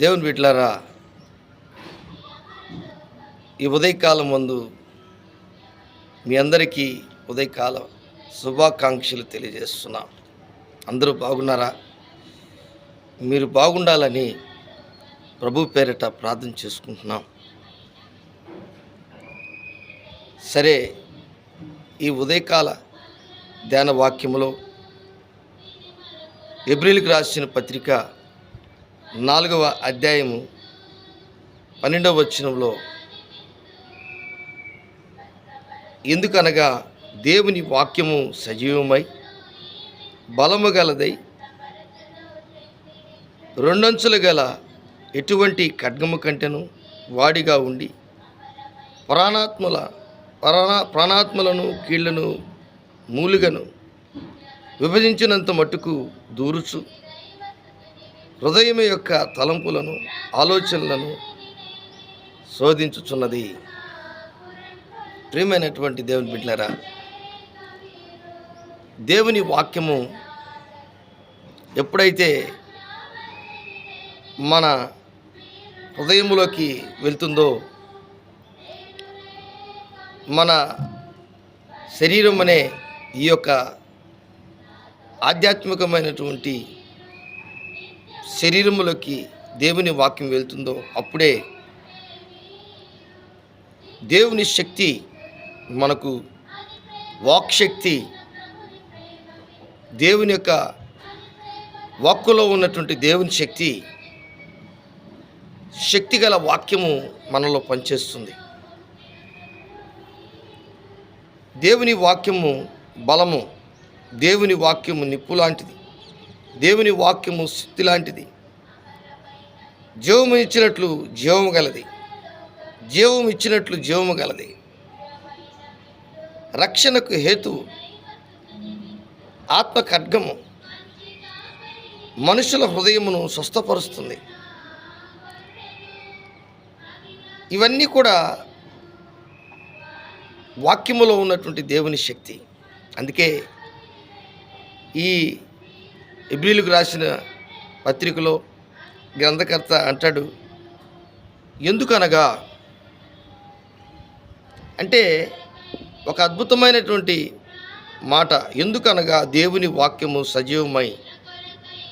దేవుని బిడ్లారా ఈ ఉదయకాలం ముందు మీ అందరికీ ఉదయకాల శుభాకాంక్షలు తెలియజేస్తున్నాం. అందరూ బాగున్నారా? మీరు బాగుండాలని ప్రభు పేరిట ప్రార్థన చేసుకుంటున్నాం. సరే ఈ ఉదయకాల ధ్యాన వాక్యములో ఎబ్రిల్కి రాసిన పత్రిక నాలుగవ అధ్యాయము పన్నెండవ వచనంలో ఎందుకనగా దేవుని వాక్యము సజీవమై బలము గలదై రెండంచులు గల ఎటువంటి ఖడ్గము కంటెను వాడిగా ఉండి ప్రాణాత్మల ప్రాణా ప్రాణాత్మలను కీళ్ళను మూలుగను విభజించినంత మట్టుకు దూరుచు. హృదయం యొక్క తలంపులను ఆలోచనలను శోధించుచున్నది. ప్రియమైనటువంటి దేవుని బిడ్డారా దేవుని వాక్యము ఎప్పుడైతే మన హృదయంలోకి వెళ్తుందో మన శరీరం అనే ఈ యొక్క ఆధ్యాత్మికమైనటువంటి శరీరములోకి దేవుని వాక్యం వెళ్తుందో అప్పుడే దేవుని శక్తి మనకు వాక్ శక్తి దేవుని యొక్క వాక్కులో ఉన్నటువంటి దేవుని శక్తి శక్తి గల వాక్యము మనలో పనిచేస్తుంది. దేవుని వాక్యము బలము దేవుని వాక్యము నిప్పు లాంటిది దేవుని వాక్యము శక్తి లాంటిది జీవము ఇచ్చినట్లు జీవము గలది. జీవము ఇచ్చినట్లు జీవము గలది. రక్షణకు హేతు ఆత్మ ఖడ్గము మనుషుల హృదయమును స్వస్థపరుస్తుంది. ఇవన్నీ కూడా వాక్యములో ఉన్నటువంటి దేవుని శక్తి. అందుకే ఈ ఎబ్రిలకు రాసిన పత్రికలో గ్రంథకర్త అంటాడు ఎందుకనగా? అంటే ఒక అద్భుతమైనటువంటి మాట ఎందుకనగా దేవుని వాక్యము సజీవమై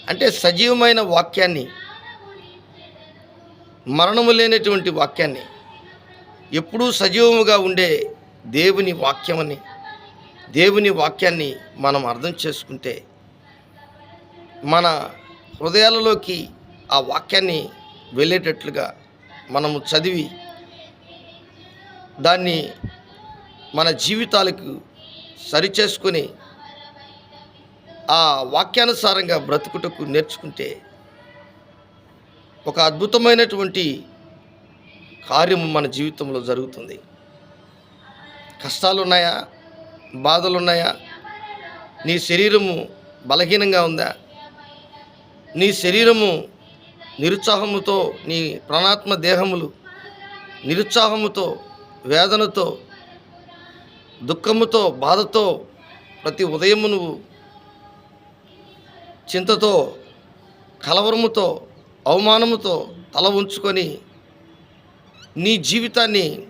అంటే సజీవమైన వాక్యాన్ని మరణము లేనటువంటి వాక్యాన్ని ఎప్పుడూ సజీవముగా ఉండే దేవుని వాక్యమని దేవుని వాక్యాన్ని మనం అర్థం చేసుకుంటే మన హృదయాలలోకి ఆ వాక్యాన్ని వెళ్ళేటట్లుగా మనము చదివి దాన్ని మన జీవితాలకు సరిచేసుకొని ఆ వాక్యానుసారంగా బ్రతుకుటకు నేర్చుకుంటే ఒక అద్భుతమైనటువంటి కార్యము మన జీవితంలో జరుగుతుంది. కష్టాలు ఉన్నాయా బాధలు ఉన్నాయా నీ శరీరము బలహీనంగా ఉందా? నీ శరీరము నిరుత్సాహముతో నీ ప్రాణాత్మ దేహములు నిరుత్సాహముతో వేదనతో దుఃఖముతో బాధతో ప్రతి ఉదయము నువ్వు చింతతో కలవరముతో అవమానముతో తల ఉంచుకొని నీ జీవితాన్ని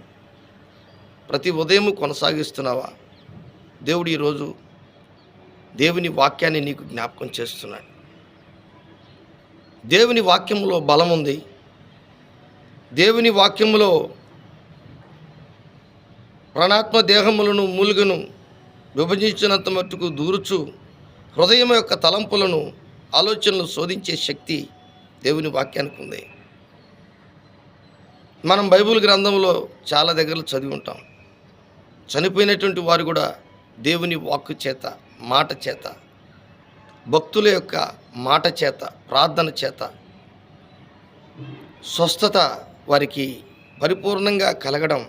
ప్రతి ఉదయము కొనసాగిస్తున్నావా? దేవుడు ఈరోజు దేవుని వాక్యాన్ని నీకు జ్ఞాపకం చేస్తున్నాడు. దేవుని వాక్యంలో బలం ఉంది. దేవుని వాక్యములో ప్రాణాత్మ దేహములను మూలుగను విభజించినంత మట్టుకు దూరుచు హృదయం యొక్క తలంపులను ఆలోచనలు శోధించే శక్తి దేవుని వాక్యానికి ఉంది. మనం బైబిల్ గ్రంథంలో చాలా దగ్గరలో చదివి ఉంటాం. చనిపోయినటువంటి వారు కూడా దేవుని వాక్కు చేత మాట చేత భక్తుల యొక్క మాట చేత ప్రార్థన చేత. స్వస్థత వారికి పరిపూర్ణంగా కలగడం.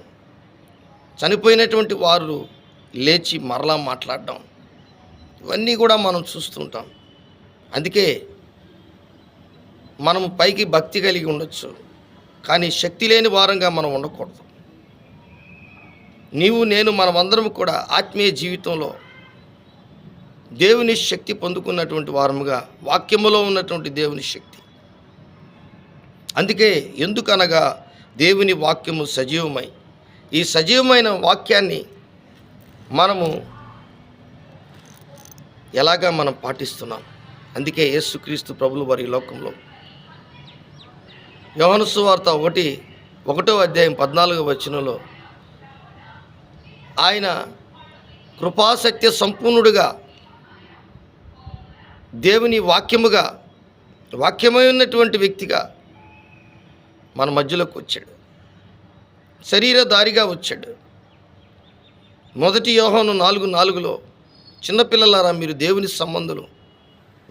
చనిపోయినటువంటి వారు లేచి మరలా మాట్లాడడం. ఇవన్నీ కూడా మనం చూస్తుంటాం. అందుకే మనం పైకి భక్తి కలిగి ఉండొచ్చు. కానీ శక్తి లేని వారంగా మనం ఉండకూడదు. నీవు నేను మనమందరం కూడా ఆత్మీయ జీవితంలో దేవుని శక్తి పొందుకున్నటువంటి వారముగా వాక్యములో ఉన్నటువంటి దేవుని శక్తి. అందుకే ఎందుకనగా దేవుని వాక్యము సజీవమై ఈ సజీవమైన వాక్యాన్ని మనము ఎలాగా మనం పాటిస్తున్నాం? అందుకే యేసుక్రీస్తు ప్రభులు వారి లోకంలో యోహను వార్త ఒకటి ఒకటో అధ్యాయం పద్నాలుగో వచనంలో ఆయన కృపాసత్య సంపూర్ణుడుగా దేవుని వాక్యముగా వాక్యమై ఉన్నటువంటి వ్యక్తిగా మన మధ్యలోకి వచ్చాడు. శరీరధారిగా వచ్చాడు. మొదటి యోహోను నాలుగు నాలుగులో చిన్నపిల్లలారా మీరు దేవుని సంబంధులు.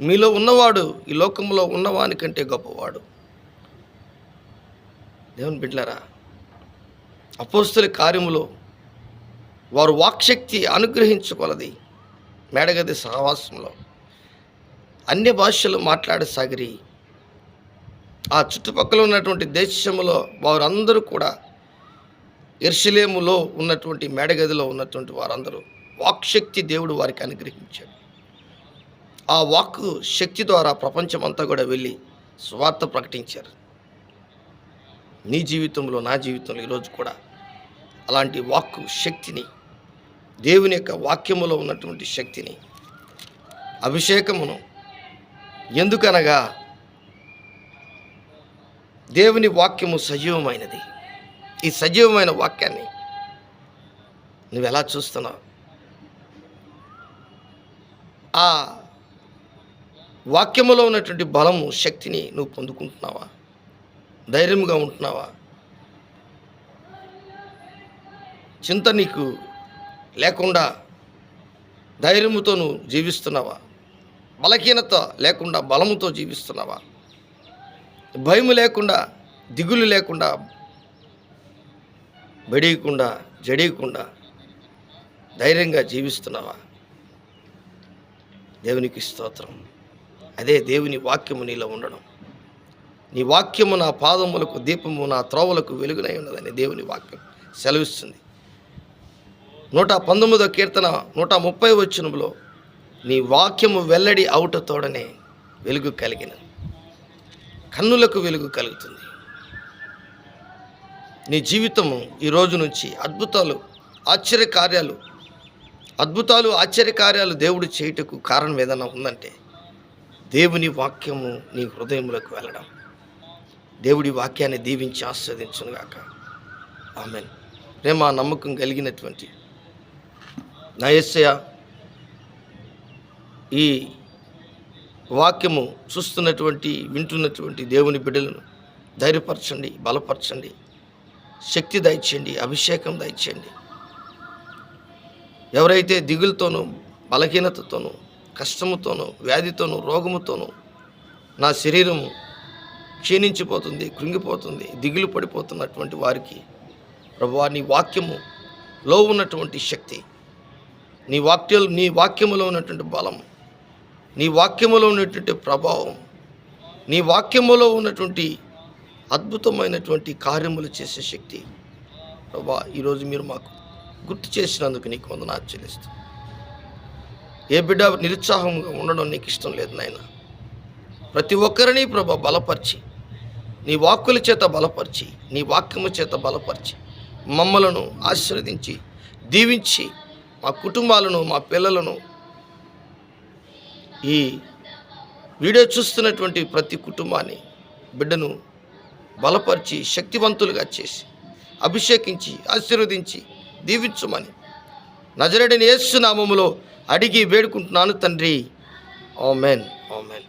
మీలో ఉన్నవాడు ఈ లోకంలో ఉన్నవాని కంటే గొప్పవాడు. దేవుని బిడ్డలారా అపోస్తుల కార్యములో వారు వాక్శక్తి అనుగ్రహించుకొలది మేడగది సహవాసంలో. అన్య భాషలు మాట్లాడసాగిరి ఆ చుట్టుపక్కల ఉన్నటువంటి దేశంలో వారందరూ కూడా ఎర్షలేములో ఉన్నటువంటి మేడగదిలో ఉన్నటువంటి వారందరూ వాక్శక్తి దేవుడు వారికి అనుగ్రహించాడు. ఆ వాక్కు శక్తి ద్వారా ప్రపంచమంతా కూడా వెళ్ళి స్వార్థ ప్రకటించారు. నీ జీవితంలో నా జీవితంలో ఈరోజు కూడా అలాంటి వాక్కు శక్తిని దేవుని యొక్క వాక్యములో ఉన్నటువంటి శక్తిని అభిషేకమును ఎందుకనగా దేవుని వాక్యము సజీవమైనది. ఈ సజీవమైన వాక్యాన్ని నువ్వు ఎలా చూస్తున్నావు? ఆ వాక్యములో ఉన్నటువంటి బలము శక్తిని నువ్వు పొందుకుంటున్నావా? ధైర్యంగా ఉంటున్నావా? చింత నీకు లేకుండా ధైర్యముతో నువ్వు జీవిస్తున్నావా? బలహీనత లేకుండా బలముతో జీవిస్తున్నావా? భయం లేకుండా దిగులు లేకుండా బడియకుండా జడియకుండా ధైర్యంగా జీవిస్తున్నావా? దేవునికి స్తోత్రం. అదే దేవుని వాక్యము నీలో ఉండడం. నీ వాక్యము నా పాదములకు దీపము నా త్రోవలకు వెలుగునై ఉన్నదని దేవుని వాక్యం సెలవిస్తుంది. నూట పంతొమ్మిదో కీర్తన నూట ముప్పై వచ్చినంలో నీ వాక్యము వెల్లడి అవుట తోడనే వెలుగు కలిగిన. కన్నులకు వెలుగు కలుగుతుంది. నీ జీవితము ఈ రోజు నుంచి అద్భుతాలు ఆశ్చర్య కార్యాలు అద్భుతాలు ఆశ్చర్య కార్యాలు దేవుడు చేయుటకు కారణం ఏదైనా ఉందంటే దేవుని వాక్యము నీ హృదయములకు వెళ్ళడం. దేవుడి వాక్యాన్ని దీవించి ఆస్వాదించునుగాక. ఆమెన్. ప్రేమ నమ్మకం కలిగినటువంటి నా ఈ వాక్యము చూస్తున్నటువంటి వింటున్నటువంటి దేవుని బిడ్డలను ధైర్యపరచండి బలపరచండి శక్తి దయచేయండి అభిషేకం దయచేయండి ఎవరైతే దిగులతోనూ బలహీనతతోనూ కష్టముతోనూ వ్యాధితోనూ రోగముతోనూ నా శరీరము క్షీణించిపోతుంది కృంగిపోతుంది దిగులు పడిపోతున్నటువంటి వారికి ప్రభువా నీ వాక్యములో ఉన్నటువంటి శక్తి నీ వాక్యం నీ వాక్యములో ఉన్నటువంటి బలం నీ వాక్యములో ఉన్నటువంటి ప్రభావం నీ వాక్యములో ఉన్నటువంటి అద్భుతమైనటువంటి కార్యములు చేసే శక్తి. ప్రభా ఈరోజు మీరు మాకు గుర్తు చేసినందుకు నీకు వందనాలు చెల్లిస్తూ. ఏ బిడ్డ నిరుత్సాహంగా ఉండడం నీకు ఇష్టం లేదు నాయన. ప్రతి ఒక్కరిని ప్రభా బలపరిచి నీ వాక్కుల చేత బలపరిచి నీ వాక్యము చేత బలపరిచి మమ్మలను ఆశీర్వదించి దీవించి మా కుటుంబాలను మా పిల్లలను ఈ వీడియో చూస్తున్నటువంటి ప్రతి కుటుంబాన్ని బిడ్డను బలపరిచి శక్తివంతులుగా చేసి అభిషేకించి ఆశీర్వదించి దీవించమని నజరడిని యేసు నామములో అడిగి వేడుకుంటున్నాను తండ్రి. ఓమెన్ ఓమెన్